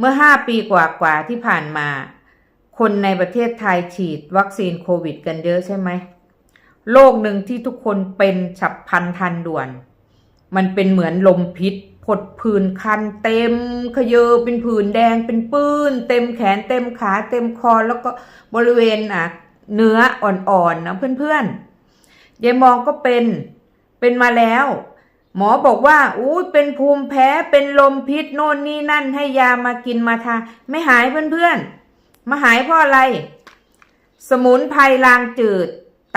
เมื่อห้าปีกว่าๆที่ผ่านมา คนในประเทศไทยฉีดวัคซีนโควิดกันเยอะใช่ไหมโรคหนึ่งที่ทุกคนเป็นฉับพลันทันด่วน มันเป็นเหมือนลมพิษผดผื่นคันเต็มขยเยอเป็นผื่นแดงเป็นปื้น เต็มแขนเต็มขาเต็มคอแล้วก็บริเวณอะเนื้ออ่อนๆนะเพื่อนๆยายมองก็เป็นเป็นมาแล้ว หมอบอกว่าอู้เป็นภูมิแพ้เป็นลมพิษโน่นนี่นั่นให้ยามากินมาทาไม่หายเพื่อนๆมาหายเพราะอะไร สมุนไพรลางจืด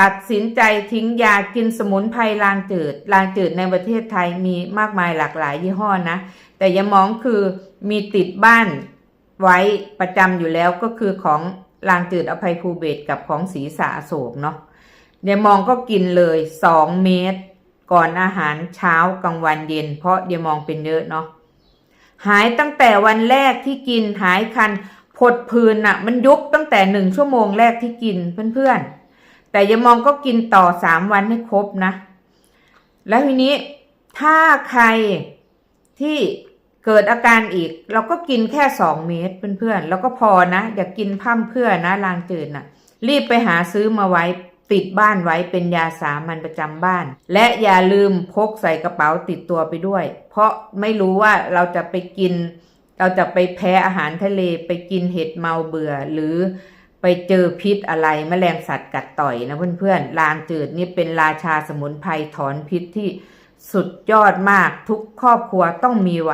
ตัดสินใจทิ้งยากินสมุนไพรลางจืด ลางจืดในประเทศไทยมีมากมายหลากหลายยี่ห้อนะ แต่ยามองคือมีติดบ้านไว้ประจำอยู่แล้วก็คือของลางจืดอภัยภูเบศกับของศีสาโศกเนาะยายมองก็กินเลยสองเม็ด ก่อนอาหารเช้ากลางวันเย็น เพราะยายมองเป็นเยอะเนาะหายตั้งแต่วันแรกที่กินหายคันผดพื้นอะมันยุบตั้งแต่หนึ่งชั่วโมงแรกที่กินเพื่อนๆ แต่ยายมองก็กินต่อสามวันให้ครบนะ แล้วทีนี้ถ้าใครที่เกิดอาการอีก เราก็กินแค่สองเม็ดเพื่อนๆ แล้วก็พอนะ อย่ากกินพร่ำเพื่อนะลางจืดนะ่ะ รีบไปหาซื้อมาไว้ ติดบ้านไว้เป็นยาสามัญประจำบ้าน และอย่าลืมพกใส่กระเป๋าติดตัวไปด้วย เพราะไม่รู้ว่าเราจะไปกิน เราจะไปแพ้อาหารทะเลไปกินเห็ดเมาเบื่อหรือไปเจอพิษอะไรแมลงสัตว์กัดต่อยนะเพื่อนๆลางจืดนี่เป็นราชาสมุนไพรถอนพิษที่สุดยอดมากทุกครอบครัวต้องมีไว้